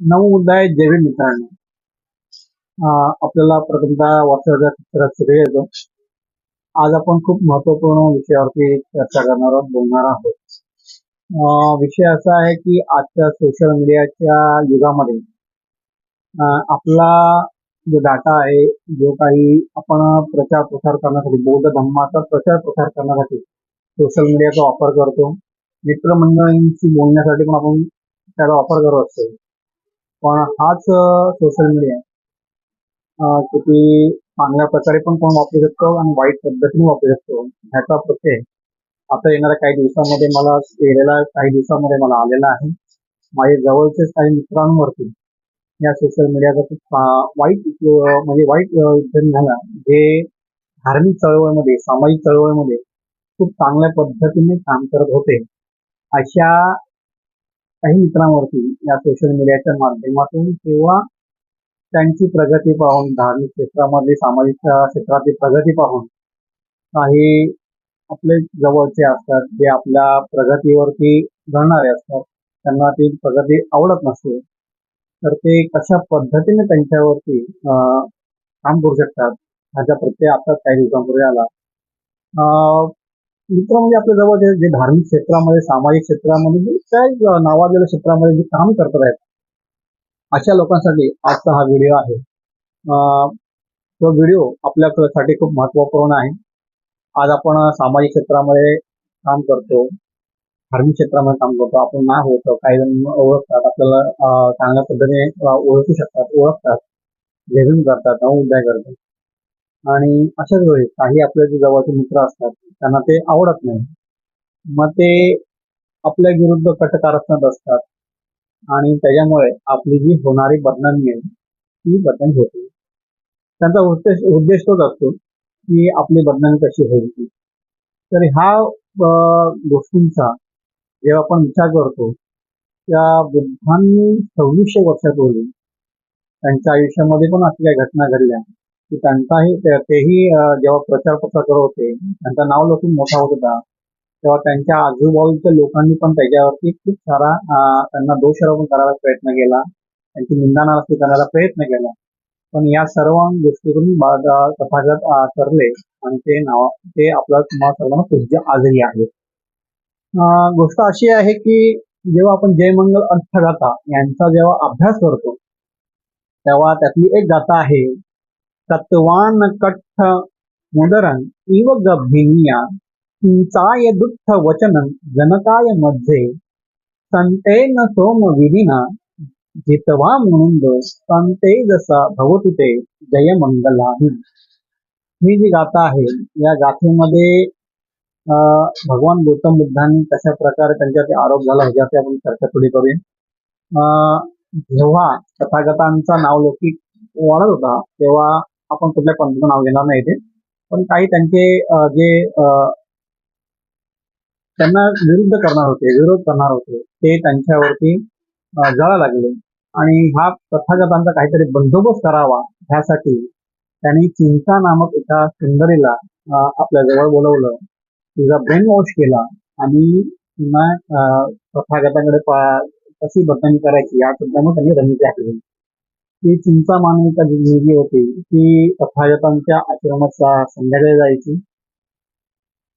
नऊ मुद्दा आहे जैविक मित्रांनो. आपल्याला प्रथमतः वर्षाच्या चित्रात सगळे येतो. आज आपण खूप महत्त्वपूर्ण विषयावरती चर्चा करणार आहोत बोलणार आहोत. अं, विषय असा आहे की आजच्या सोशल मीडियाच्या युगामध्ये आपला जो डाटा आहे जो काही आपण प्रचार प्रसार करण्यासाठी बौद्ध धर्माचा प्रचार प्रसार करण्यासाठी सोशल मीडियाचा वापर करतो. मित्रमंडळींशी बोलण्यासाठी पण आपण त्याचा वापर करत असतो. पण हाच सोशल मीडिया किती चांगल्या प्रकारे पण कोण वापरू शकतो आणि वाईट पद्धतीने वापरू शकतो ह्याचा प्रत्यय. आता येणाऱ्या काही दिवसामध्ये मला गेलेल्या काही दिवसामध्ये मला आलेला आहे. माझ्या जवळचेच काही मित्रांवरती या सोशल मीडियाचा खूप वाईट उपयोग म्हणजे वाईट अं, झाला. जे धार्मिक चळवळीमध्ये सामाजिक चळवळीमध्ये खूप चांगल्या पद्धतीने काम करत होते. अशा काही मित्रांवरती या सोशल मीडियाच्या माध्यमातून किंवा त्यांची प्रगती पाहून धार्मिक क्षेत्रामध्ये सामाजिक क्षेत्रातील प्रगती पाहून काही आपले जवळचे असतात जे आपल्या प्रगतीवरती घडणारे असतात त्यांना ती प्रगती आवडत नसते तर ते कशा पद्धतीने त्यांच्यावरती काम करू शकतात ह्याचा प्रत्यय आताच काही दिवसांपूर्वी आला. मित्र म्हणजे आपल्या जवळ जे जे धार्मिक क्षेत्रामध्ये सामाजिक क्षेत्रामध्ये जे काही नावाजलेल्या क्षेत्रामध्ये जे काम करत आहेत अशा लोकांसाठी आजचा हा व्हिडिओ आहे. अं, तो व्हिडिओ आपल्यासाठी खूप महत्त्वपूर्ण आहे. आज आपण सामाजिक क्षेत्रामध्ये काम करतो धार्मिक क्षेत्रामध्ये काम करतो. आपण ना होतो काही जण ओळखतात आपल्याला चांगल्या पद्धतीने ओळखू शकतात ओळखतात जेवण करतात नऊ उद्या करतात. आणि अशाच वेळी काही आपले जे जवळचे मित्र असतात त्यांना ते आवडत नाही. मग ते आपल्या विरुद्ध कट असतात आणि त्याच्यामुळे आपली जी होणारी बदनामी आहे ती बदनामी होते. त्यांचा उद्देश उद्देश तोच असतो की आपली बदनामी कशी होईल ती. तर ह्या गोष्टींचा जेव्हा आपण विचार करतो त्या बुद्धांनी सव्वीसशे वर्षापूर्वी त्यांच्या आयुष्यामध्ये पण अशा काही घटना घडल्या. की त्यांचाही ते- तेही अं, जेव्हा प्रचार प्रसार करत होते त्यांचा नाव लोक मोठा होत होता तेव्हा त्यांच्या आजूबाजूच्या लोकांनी पण त्याच्यावरती खूप सारा अं, त्यांना दोषारोपण करायला प्रयत्न केला त्यांची निंदानार्थी करण्याचा प्रयत्न केला. पण या सर्व गोष्टीतून बाद- अं, तथागत अं, आणि ते नाव ते आपल्या तुम्हाला सर्वांना पूज्य आजही आहे अं, गोष्ट अशी आहे की जेव्हा आपण जयमंगल अर्थगाथा यांचा जेव्हा अभ्यास करतो तेव्हा त्यातली एक गाथा आहे तत्वान कट्ठ मुदरन इव गभिनिया चिंचाय दुःख वचन जनकायमध्ये संतेन सोम विधिना जितवा म्हणून संते जसा भवतु ते जय मंगलाही ही जी गाथा आहे या गाथेमध्ये अं, भगवान गौतम बुद्धांनी कशा प्रकारे त्यांच्यावरती आरोप झाला ह्याच्यावरती आपण चर्चा थोडी करूया. अं, जेव्हा तथागतांचा नाव लौकिक वाढत होता तेव्हा आपण कुठल्या पंथाचं नाव घेणार नाही ते पण काही त्यांचे जे अं, त्यांना विरुद्ध करणार होते विरोध करणार होते ते त्यांच्यावरती जळा लागले. आणि हा तथागतांचा काहीतरी बंदोबस्त करावा ह्यासाठी त्यांनी चिंता नामक एका सुंदरीला आपल्या जवळ बोलवलं. तिचा ब्रेन वॉश केला आणि पुन्हा तथागतांकडे कशी बदनामी करायची या मग त्यांनी रणनीती आखली. ती चिंता मानविका जी मुलगी होती ती तथागतांच्या आश्रमात संध्याकाळी जायची.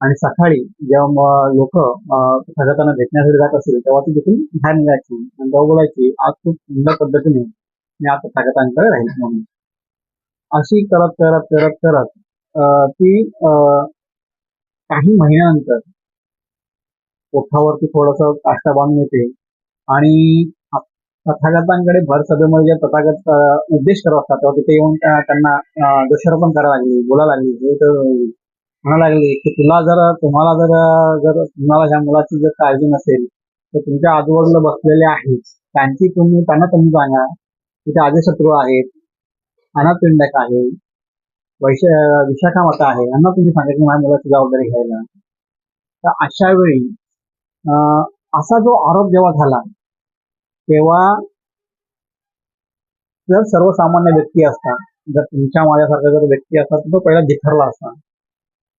आणि सकाळी जेव्हा लोक तथागतांना भेटण्यासाठी जात असेल तेव्हा ती तिथून बाहेर निघायची आणि तेव्हा बोलायची आज खूप सुंदर पद्धतीने मी आज तथागतांकडे राहील म्हणून. अशी करत करत करत करत अं, ती अं, काही महिन्यानंतर ओठावरती थोडस काष्टा बांधून येते आणि तथागतांकडे भर सभेमध्ये जे तथागत उद्देश करत असतात तेव्हा तिथे येऊन त्यांना दोषारोपण करायला लागली बोलायला लागली. हे म्हणा लागली की तुला जर तुम्हाला जर जर तुम्हाला ह्या मुलाची जर काळजी नसेल तर तुमच्या आजूबाजूला बसलेले आहेत त्यांची तुम्ही त्यांना तुम्ही सांगा तिथे आजशत्रू आहेत अनापिंडक आहे वैश विशाखा माता आहे यांना तुम्ही सांगा की माझ्या मुलाची जबाबदारी घ्यायला. तर अशा वेळी असा जो आरोप जेव्हा झाला तेव्हा जर सर्वसामान्य व्यक्ती असतात जर तुमच्या माझ्यासारखा जर व्यक्ती असतात तर तो पहिला जिथरला असता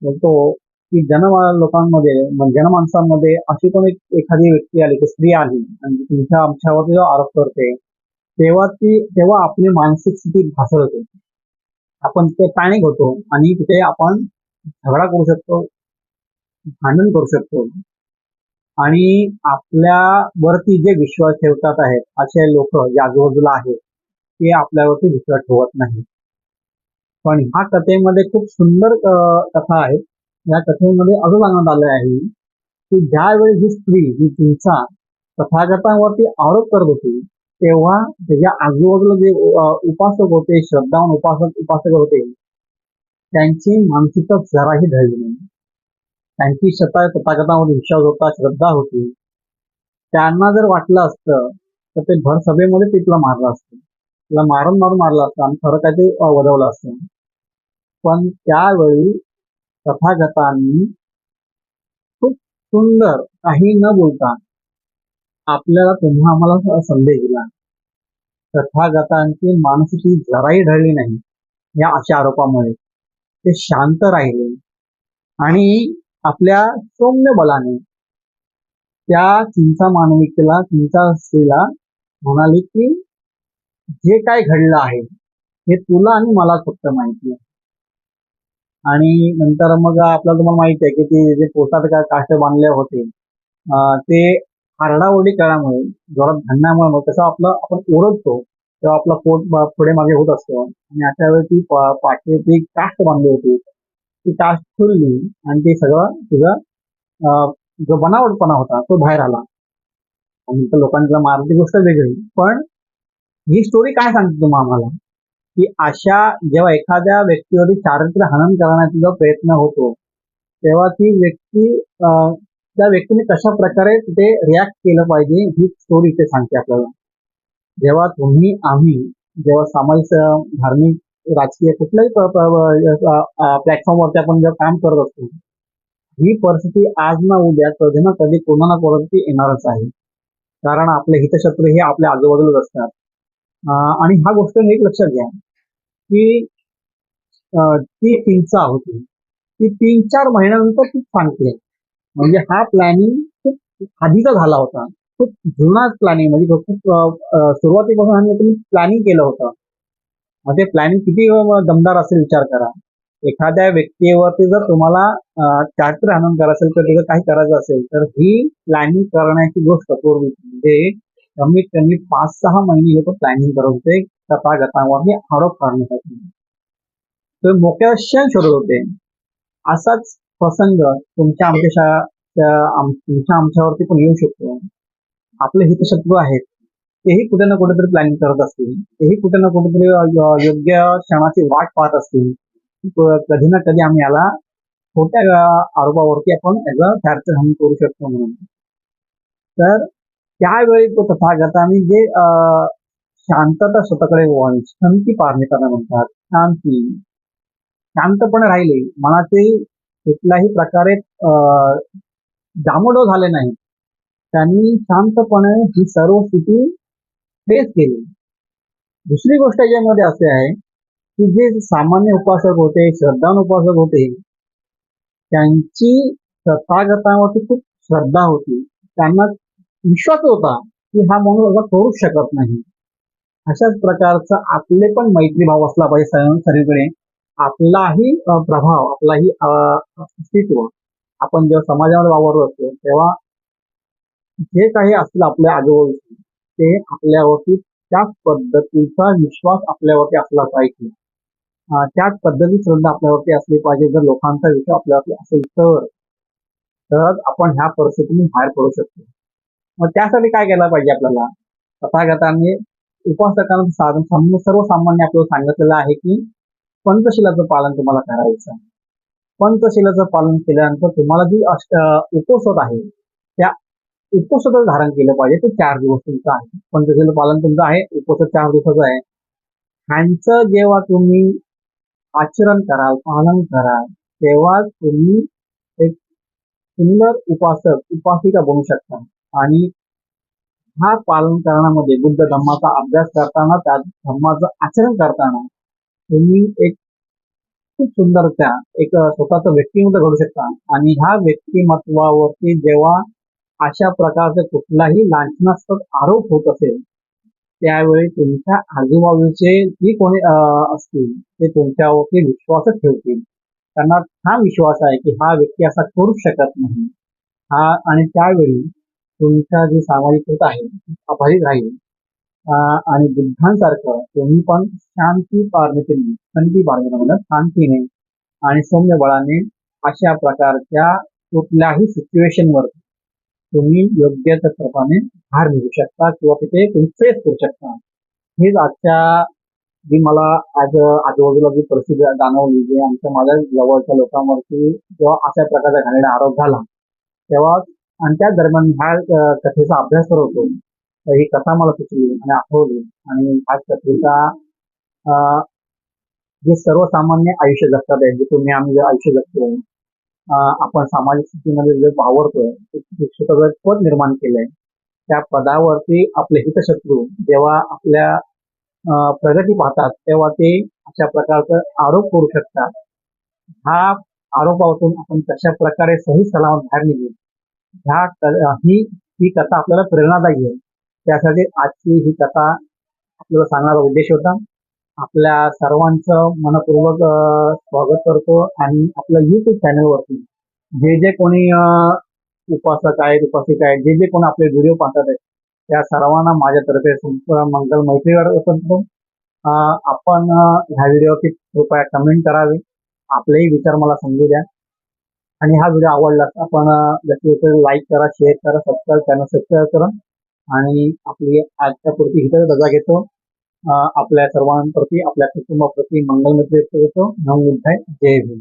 बोलतो की जन लोकांमध्ये जनमाणसांमध्ये अशी पण एक एखादी व्यक्ती आली की स्त्री आली आणि तुमच्या आमच्यावरती जो आरोप करते तेव्हा ती तेव्हा आपली मानसिक स्थिती होते आपण तिथे पॅनिक होतो आणि तिथे आपण झगडा करू शकतो भांडण करू शकतो. आणि आपल्या वरती जे विश्वास ठेवतात आहेत असे लोक जे आजूबाजूला आहेत ते आपल्यावरती विश्वास ठेवत नाही पण ह्या कथेमध्ये खूप सुंदर कथा आहे. या कथेमध्ये असं सांगण्यात आलं आहे की ज्यावेळी ही स्त्री ही चिंचा तथागतांवरती आरोप करत होती तेव्हा त्याच्या आजूबाजूला जे उपासक होते श्रद्धावान उपासक उपासक होते त्यांची मानसिकता जराही धरली नाही. त्यांची स्वतः तथागतामध्ये विश्वास होता श्रद्धा होती. त्यांना जर वाटलं असतं तर ते भर सभेमध्ये ते तुला मारलं असतं. तुला मारून मारून मारलं असतं आणि खरं काय ते वदवलं असतं. पण त्यावेळी तथागतांनी खूप सुंदर काही न बोलता आपल्याला तुम्हा आम्हाला संदेश दिला. तथागतांची मानसिकी जराही ढळली नाही या अशा आरोपामुळे. ते शांत राहिले आणि आपल्या सौम्य बलाने. त्या चिंचा मानविकेला चिंचा स्त्रीला म्हणाले की जे काय घडलं आहे हे तुला आणि मला फक्त माहिती आहे. आणि नंतर मग आपल्याला तुम्हाला माहिती आहे की ते जे पोटात काय काष्ट बांधले होते ते आरडाओरडी करामुळे जोरात भांडण्यामुळे मग कसं आपलं आपण ओरडतो तेव्हा आपला पोट पुढे मागे होत असतो. आणि अशा वेळी ती पा- पाठी ती काष्ट बांधली होती. ती काष्ट फुलली आणि ते सगळं तुझं जो बनावटपणा होता तो बाहेर आला. आणि तर लोकांनी तिला गोष्ट वेगळी. पण ही स्टोरी काय सांगते तुम्हाला आम्हाला की अशा जेव्हा एखाद्या व्यक्तीवरती चारित्र्य हनन करण्याचा जो प्रयत्न होतो तेव्हा ती व्यक्ती त्या व्यक्तीने कशा प्रकारे तिथे रिॲक्ट केलं पाहिजे ही स्टोरी इथे सांगते आपल्याला. जेव्हा तुम्ही आम्ही जेव्हा सामाजिक धार्मिक राजकीय कुठल्याही प्लॅटफॉर्मवरती आपण जर काम करत असतो ही परिस्थिती आज ना उद्या कधी ना कधी कोणा ना कोणावरती येणारच आहे. कारण आपले हितशत्रू हे आपल्या आजूबाजूलाच असतात. आणि ह्या गोष्ट एक लक्षात घ्या की ती पिंचा होती ती तीन चार महिन्यानंतर खूप सांगते म्हणजे हा प्लॅनिंग खूप आधीचा झाला होता. खूप जुनाच प्लॅनिंग म्हणजे खूप सुरुवातीपासून आम्ही तुम्ही प्लॅनिंग केलं होतं. मग ते प्लॅनिंग किती दमदार असेल विचार करा. एखाद्या व्यक्तीवरती जर तुम्हाला चारित्र हनन करायचं असेल तर तिथं काही करायचं असेल तर ही प्लॅनिंग करण्याची गोष्ट पूर्वी. म्हणजे कमीत कमी पाच सहा महिने लोक प्लॅनिंग करत होते तथागतांवरती आरोप करण्यासाठी ते मोक्या क्षण शोधत होते. असाच प्रसंग तुमच्या आमच्या तुमच्या आमच्यावरती पण येऊ शकतो. आपले हितशत्रू आहेत. तेही कुठे ना कुठेतरी प्लॅनिंग करत असतील. तेही कुठे ना कुठेतरी योग्य क्षणाची वाट पाहत असतील. कधी ना कधी आम्ही याला छोट्या आरोपावरती आपण याचा चार्ज हमी करू शकतो म्हणून. तर त्यावेळी तो तथागतांनी जे शांतता स्वतःकडे वळून शांती पारणे त्यांना म्हणतात शांती. शांतपणे राहिले. मनाचे कुठल्याही प्रकारे डामोडो झाले नाही त्यांनी शांतपणे ही सर्व स्थिती फेस केली. दुसरी गोष्ट याच्यामध्ये असे आहे की जे सामान्य उपासक होते श्रद्धान उपासक होते त्यांची तथागतावरती खूप श्रद्धा होती. त्यांना विश्वास होता की हा माणूस असा करूच शकत नाही. अशाच प्रकारचा आपले पण मैत्रीभाव असला पाहिजे सगळीकडे. आपलाही प्रभाव आपलाही अस्तित्व आपण जेव्हा समाजामध्ये वावरत असतो तेव्हा जे काही असलं आपल्या आजूबाजू ते आपल्यावरती त्याच पद्धतीचा विश्वास आपल्यावरती असला पाहिजे. त्याच पद्धती श्रद्धा आपल्यावरती असली पाहिजे जर लोकांचा विश्वास आपल्यावरती असेल तर तर आपण ह्या परिस्थितीतून बाहेर पडू शकतो. मग त्यासाठी काय केलं पाहिजे आपल्याला? तथागतांनी उपासकांचं साधन सर्वसामान्य आपल्याला सांगितलेलं आहे की पंचशिलाचं पालन तुम्हाला करायचं पंचशिलाचं पालन केल्यानंतर तुम्हाला जी अष्ट उपोषण आहे उपोषण धारण केलं पाहिजे. ते चार दिवस तुमचं आहे. पंचशील पालन तुमचं आहे. उपोषण चार दिवसाचं आहे. ह्यांचं जेव्हा तुम्ही आचरण कराल पालन कराल तेव्हा तुम्ही एक सुंदर उपासक उपासिका बनू शकता. आणि हा पालन करण्यामध्ये बुद्ध धम्माचा अभ्यास करताना त्या धम्माचं आचरण करताना तुम्ही एक खूप सुंदर त्या एक स्वतःचं व्यक्तिमत्व घडू शकता. आणि ह्या व्यक्तिमत्वावरती जेव्हा अशा प्रकारचे कुठलाही लांछनास्पद आरोप होत असेल त्यावेळी तुमच्या आजूबाजूचे जी कोणी अं, असतील ते तुमच्यावरती विश्वासच ठेवतील. त्यांना हा विश्वास आहे की हा व्यक्ती असा करू शकत नाही. हा आणि त्यावेळी तुमच्या जी सामाजिक कृत आहे ती राहील. आणि बुद्धांसारखं तुम्ही पण शांती पाळण्याने शांती बाळगण्यामध्ये शांतीने आणि सौम्य बळाने अशा प्रकारच्या कुठल्याही सिच्युएशनवर तुम्ही योग्य त्या प्रकारे भार निघू शकता किंवा तिथे तुम्ही फेस करू शकता. हेच आजच्या जी मला आज आजूबाजूला जी परिस्थिती जाणवली जी आमच्या माझ्या जवळच्या लोकांवरती जेव्हा अशा प्रकारचा घाणेरडा आरोप झाला तेव्हा आणि त्या दरम्यान ह्या कथेचा अभ्यास करत होतो. ही कथा मला सुचली आणि आठवली आणि ह्या कथेचा अं, जे सर्वसामान्य आयुष्य जगतात आहे जे तुम्ही आम्ही आयुष्य जगतो आपण सामाजिक स्थितीमध्ये जे वावरतोय ते पद निर्माण केलंय. त्या पदावरती आपले हितशत्रू जेव्हा आपल्या अं, प्रगती पाहतात तेव्हा ते अशा प्रकारचा आरोप करू शकतात. हा आरोपातून आपण कशा प्रकारे सही सलामत बाहेर निघू? ह्या क- ही ही कथा आपल्याला प्रेरणादायी आहे. त्यासाठी आजची ही कथा आपल्याला सांगणारा उद्देश होता. आपल्या सर्वांचं मनपूर्वक स्वागत करतो आणि आपल्या युट्यूब चॅनलवरती जे जे कोणी उपासक आहेत उपासिका आहेत जे जे कोणी आपले व्हिडिओ पाहतात आहेत त्या सर्वांना माझ्यातर्फे संपूर्ण मंगल मैत्रीवर करतो आपण ह्या व्हिडिओवरती कृपया कमेंट करावी. आपलेही विचार मला समजू द्या. आणि हा व्हिडिओ आवडला आपण जास्तीत जास्त लाईक करा शेअर करा सबस्क्राईब चॅनल सबस्क्राईब करा. आणि आपली आजच्या पुरती हिथं रजा घेतो. आपल्या सर्वांप्रती आपल्या कुटुंबाप्रती मंगलमैत्री व्यक्त करतो नवमुद्धाय जय भीम.